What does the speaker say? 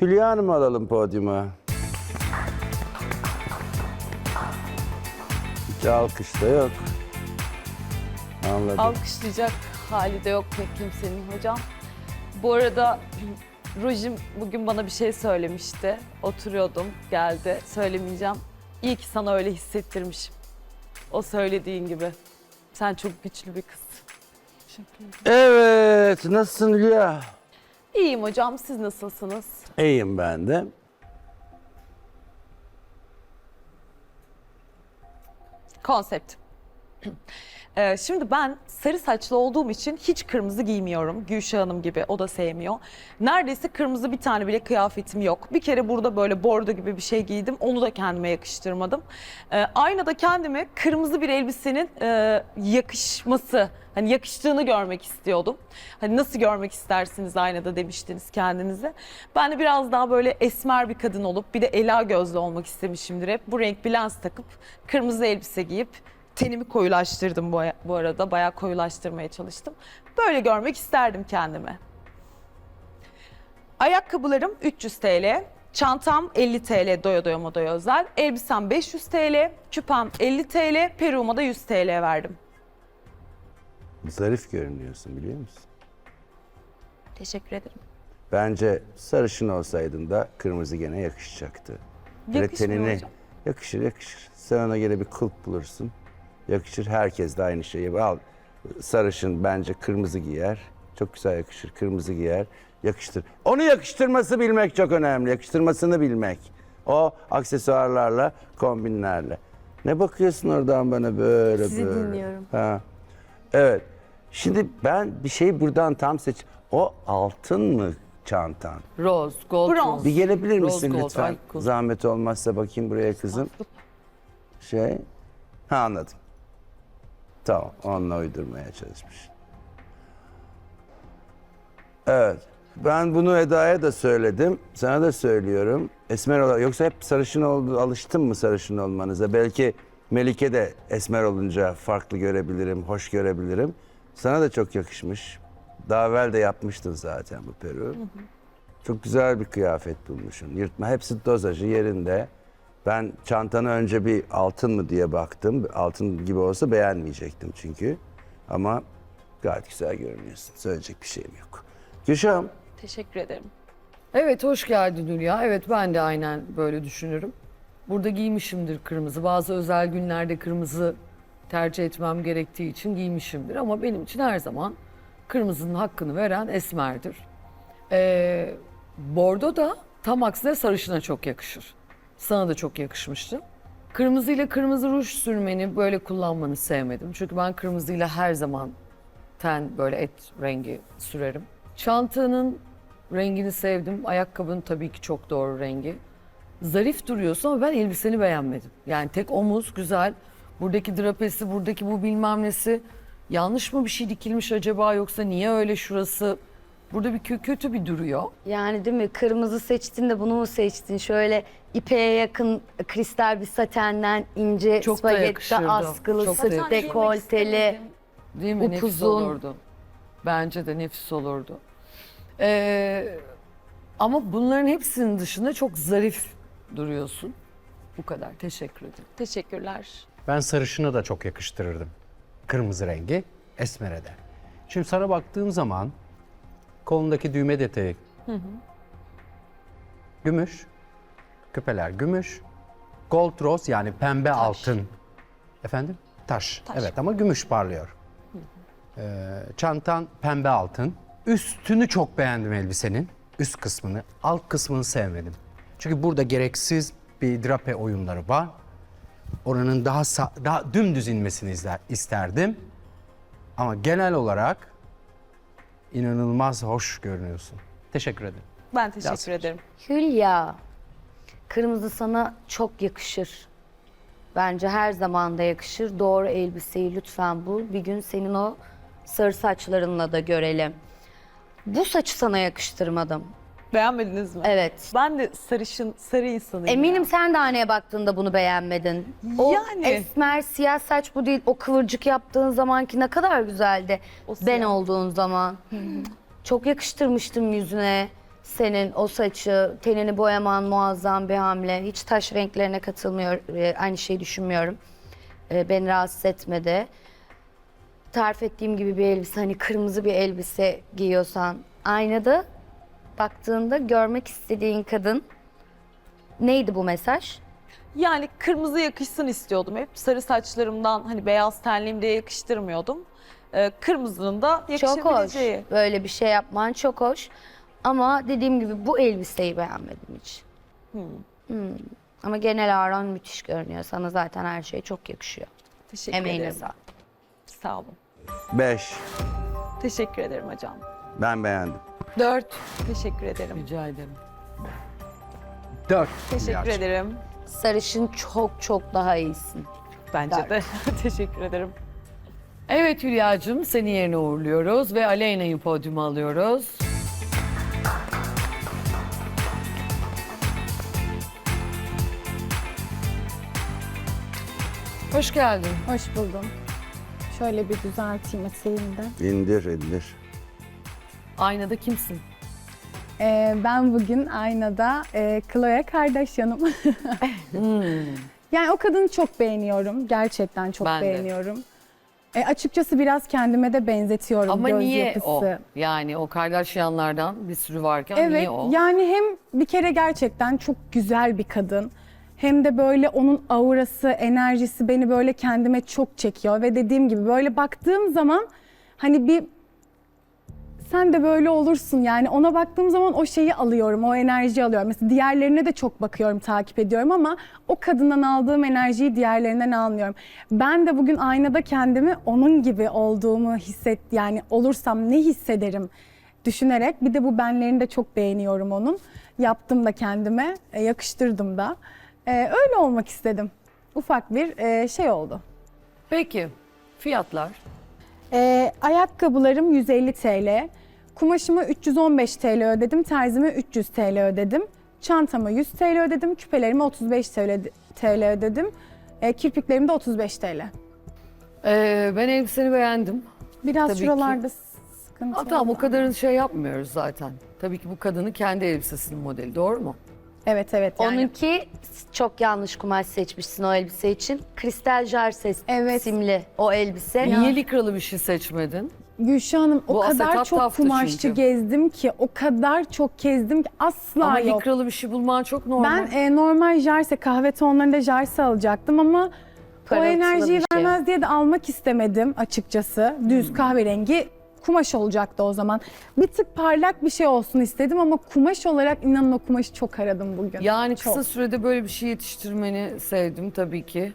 Hülya Hanım'ı alalım podyuma. Hiç alkış da yok. Anladım. Alkışlayacak hali de yok pek kimsenin hocam. Bu arada Rujim bugün bana bir şey söylemişti. Oturuyordum, geldi. Söylemeyeceğim. İyi ki sana öyle hissettirmişim. O söylediğin gibi. Sen çok güçlü bir kız. Teşekkür ederim. Evet, nasılsın Hülya? İyiyim hocam, siz nasılsınız? İyiyim ben de. Konsept. Ee, şimdi ben sarı saçlı olduğum için hiç kırmızı giymiyorum. Gülşah Hanım gibi o da sevmiyor. Neredeyse kırmızı bir tane bile kıyafetim yok. Bir kere burada böyle bordo gibi bir şey giydim. Onu da kendime yakıştırmadım. Ee, aynada kendime kırmızı bir elbisenin e, yakışması, hani yakıştığını görmek istiyordum. Hani nasıl görmek istersiniz aynada demiştiniz kendinize. Ben de biraz daha böyle esmer bir kadın olup bir de ela gözlü olmak istemişimdir hep. Bu renk bir lens takıp kırmızı elbise giyip tenimi koyulaştırdım bu, bu arada. Bayağı koyulaştırmaya çalıştım. Böyle görmek isterdim kendimi. Ayakkabılarım 300 TL. Çantam 50 TL doya doya modaya özel. Elbisem 500 TL. Küpem 50 TL. Peruğuma da 100 TL verdim. Zarif görünüyorsun biliyor musun? Teşekkür ederim. Bence sarışın olsaydın da kırmızı gene yakışacaktı. Yakışmıyor tenini- hocam. Yakışır yakışır. Sen ona göre bir kulp bulursun. Yakışır. Herkes de aynı şeyi. Al sarışın bence kırmızı giyer. Çok güzel yakışır. Kırmızı giyer. Yakıştır. Onu yakıştırması bilmek çok önemli. Yakıştırmasını bilmek. O aksesuarlarla, kombinlerle. Ne bakıyorsun oradan bana böyle Sizi böyle? dinliyorum. Ha. Evet. Şimdi ben bir şey buradan tam seç. O altın mı çantan? Rose, gold Bronz. rose. Bir gelebilir Rose misin gold, lütfen? ay, Zahmet olmazsa bakayım buraya kızım. Şey. Ha anladım. Tamam. Onunla uydurmaya çalışmış. Evet. Ben bunu Eda'ya da söyledim. Sana da söylüyorum. Esmer olarak yoksa hep sarışın oldu alıştın mı sarışın olmanıza? Belki Melike de esmer olunca farklı görebilirim, hoş görebilirim. Sana da çok yakışmış. Daha evvel de yapmıştın zaten bu peruğu. Çok güzel bir kıyafet bulmuşsun. Yırtma hepsi dozajı yerinde. Ben çantanı önce bir altın mı diye baktım. Altın gibi olsa beğenmeyecektim çünkü. Ama gayet güzel görünüyorsun. Söyleyecek bir şeyim yok. Gülşah'ım Teşekkür ederim. Evet hoş geldin Hülya. Evet ben de aynen böyle düşünürüm. Burada giymişimdir kırmızı. Bazı özel günlerde kırmızı tercih etmem gerektiği için giymişimdir. Ama benim için her zaman kırmızının hakkını veren esmerdir. Ee, bordo da tam aksine sarışına çok yakışır. Sana da çok yakışmıştı. Kırmızıyla kırmızı ruj sürmeni böyle kullanmanı sevmedim. Çünkü ben kırmızıyla her zaman ten böyle et rengi sürerim. Çantanın rengini sevdim. Ayakkabının tabii ki çok doğru rengi. Zarif duruyorsun ama ben elbiseni beğenmedim. Yani tek omuz güzel. Buradaki drapesi, buradaki bu bilmem nesi. Yanlış mı bir şey dikilmiş acaba yoksa niye öyle şurası? Burada bir kö- kötü bir duruyor. Yani değil mi? Kırmızı seçtin de bunu mu seçtin? Şöyle ipeğe yakın kristal bir satenden ince Çok da spagetti yakışırdı. askılı, Çok da yakışırdı. dekolteli. Değil mi? Nefis Upuzun. olurdu. Bence de nefis olurdu. Ee, ama bunların hepsinin dışında çok zarif duruyorsun. Bu kadar. Teşekkür ederim. Teşekkürler. Ben sarışını da çok yakıştırırdım. Kırmızı rengi, esmere de. Şimdi sana baktığım zaman kolundaki düğme detayı gümüş, küpeler gümüş, gold rose yani pembe altın. Efendim? Taş. Evet ama gümüş parlıyor. Ee, çantan pembe altın. Üstünü çok beğendim elbisenin. Üst kısmını, alt kısmını sevmedim. Çünkü burada gereksiz bir drape oyunları var. Oranın daha sa- daha dümdüz inmesini izler, isterdim. Ama genel olarak inanılmaz hoş görünüyorsun. Teşekkür ederim. Ben teşekkür Yazık. ederim. Hülya, kırmızı sana çok yakışır. Bence her zaman da yakışır. Doğru elbiseyi lütfen bul. Bir gün senin o sarı saçlarınla da görelim. Bu saçı sana yakıştırmadım. Beğenmediniz mi? Evet. Ben de sarışın, sarı insanıyım. Eminim ya. sen de aynaya baktığında bunu beğenmedin. O Yani. esmer siyah saç bu değil. O kıvırcık yaptığın zamanki ne kadar güzeldi. O ben siyah. olduğun zaman. Çok yakıştırmıştım yüzüne. Senin o saçı, tenini boyaman muazzam bir hamle. Hiç taş renklerine katılmıyor, e, aynı şeyi düşünmüyorum. E, beni rahatsız etmedi. Tarif ettiğim gibi bir elbise, hani kırmızı bir elbise giyiyorsan aynada baktığında görmek istediğin kadın neydi bu mesaj? Yani kırmızı yakışsın istiyordum hep. Sarı saçlarımdan hani beyaz tenliğim diye yakıştırmıyordum. Ee, kırmızının da Çok hoş. yakışabileceği. Böyle bir şey yapman çok hoş. Ama dediğim gibi bu elbiseyi beğenmedim hiç. Hmm. Ama genel aran müthiş görünüyor. Sana zaten her şey çok yakışıyor. Teşekkür Emeğine ederim. sağlık. Sağ olun. 5. Teşekkür ederim hocam. Ben beğendim. Dört. Teşekkür ederim. Rica ederim. 4. Teşekkür ederim. Sarışın çok çok daha iyisin. Bence de. Teşekkür ederim. Evet Hülya'cığım seni yerine uğurluyoruz ve Aleyna'yı podyuma alıyoruz. Hoş geldin. Hoş buldum. Şöyle bir düzelteyim eteğimi de. İndir indir. Aynada kimsin? Ee, ben bugün aynada e, Chloe Kardashian'ım. yani o kadını çok beğeniyorum. Gerçekten çok Ben de. beğeniyorum. E, açıkçası biraz kendime de benzetiyorum Ama göz niye yapısı. o? Yani o Kardashianlardan bir sürü varken Evet niye o? yani hem bir kere gerçekten çok güzel bir kadın. Hem de böyle onun aurası, enerjisi beni böyle kendime çok çekiyor. Ve dediğim gibi böyle baktığım zaman hani bir sen de böyle olursun yani ona baktığım zaman o şeyi alıyorum, o enerjiyi alıyorum. Mesela diğerlerine de çok bakıyorum, takip ediyorum ama o kadından aldığım enerjiyi diğerlerinden almıyorum. Ben de bugün aynada kendimi onun gibi olduğumu hisset yani olursam ne hissederim düşünerek bir de bu benlerini de çok beğeniyorum onun. Yaptım da kendime, e, yakıştırdım da. E, öyle olmak istedim. Ufak bir e, şey oldu. Peki fiyatlar? Ee, ayakkabılarım 150 TL. Kumaşıma 315 TL ödedim. Terzime 300 TL ödedim. Çantama 100 TL ödedim. Küpelerime 35 TL, TL ödedim. Ee, kirpiklerim de 35 TL. Ee, ben elbiseni beğendim. Biraz Tabii ki. şuralarda sıkıntı Ha, tamam o var. kadarını şey yapmıyoruz zaten. Tabii ki bu kadının kendi elbisesinin modeli doğru mu? Evet evet. Yani Onunki çok yanlış kumaş seçmişsin o elbise için. Kristal Jarses Evet. simli o elbise. Niye likralı bir şey seçmedin? Gülşah Hanım o Bu kadar asetat çok kumaşçı çünkü. gezdim ki, o kadar çok gezdim ki asla Ama yok. likralı bir şey bulman çok normal. Ben e, normal jarse, kahve tonlarında jarse alacaktım ama o Parıltılı enerjiyi bir şey. vermez diye de almak istemedim açıkçası. Düz kahverengi kumaş olacaktı o zaman. Bir tık parlak bir şey olsun istedim ama kumaş olarak inanın o kumaşı çok aradım bugün. yani Çok. kısa sürede böyle bir şey yetiştirmeni sevdim tabii ki.